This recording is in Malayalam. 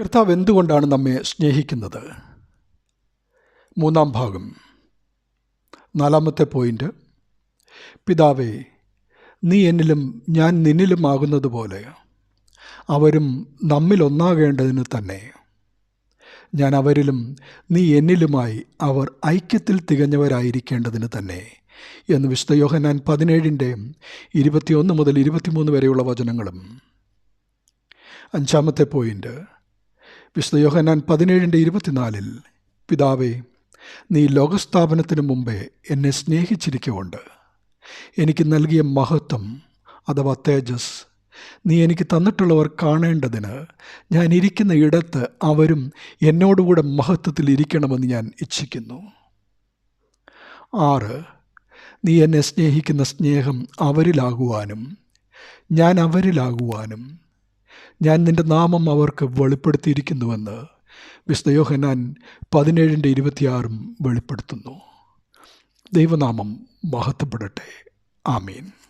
കർത്താവ് എന്തുകൊണ്ടാണ് നമ്മെ സ്നേഹിക്കുന്നത്? മൂന്നാം ഭാഗം. നാലാമത്തെ പോയിന്റ് പിതാവേ നീ എന്നിലും ഞാൻ നിന്നിലും ആകുന്നതുപോലെ അവരും നമ്മിലൊന്നാകേണ്ടതിന് തന്നെ. ഞാൻ അവരിലും നീ എന്നിലുമായി അവർ ഐക്യത്തിൽ തികഞ്ഞവരായിരിക്കേണ്ടതിന് തന്നെ എന്ന് വിശുദ്ധ യോഹനാൻ പതിനേഴിന്റെ ഇരുപത്തിയൊന്ന് മുതൽ ഇരുപത്തിമൂന്ന് വരെയുള്ള വചനങ്ങളും. അഞ്ചാമത്തെ പോയിന്റ് വിശുദ്ധ യോഹനാൻ പതിനേഴിന്റെ ഇരുപത്തിനാലിൽ പിതാവേ നീ ലോകസ്ഥാപനത്തിന് മുമ്പേ എന്നെ സ്നേഹിച്ചിരിക്കുകൊണ്ട് എനിക്ക് നൽകിയ മഹത്വം അഥവാ തേജസ് നീ എനിക്ക് തന്നിട്ടുള്ളവർ കാണേണ്ടതിന് ഞാൻ ഇരിക്കുന്ന ഇടത്ത് അവരും എന്നോടുകൂടെ മഹത്വത്തിൽ ഇരിക്കണമെന്ന് ഞാൻ ഇച്ഛിക്കുന്നു. ആറ് നീ എന്നെ സ്നേഹിക്കുന്ന സ്നേഹം അവരിലാകുവാനും ഞാൻ അവരിലാകുവാനും ഞാൻ നിന്റെ നാമം അവർക്ക് വെളിപ്പെടുത്തിയിരിക്കുന്നുവെന്ന് വിശുദ്ധ യോഹനാൻ പതിനേഴിന്റെ ഇരുപത്തിയാറും വെളിപ്പെടുത്തുന്നു. ദൈവനാമം മഹത്വപ്പെടട്ടെ. ആമീൻ.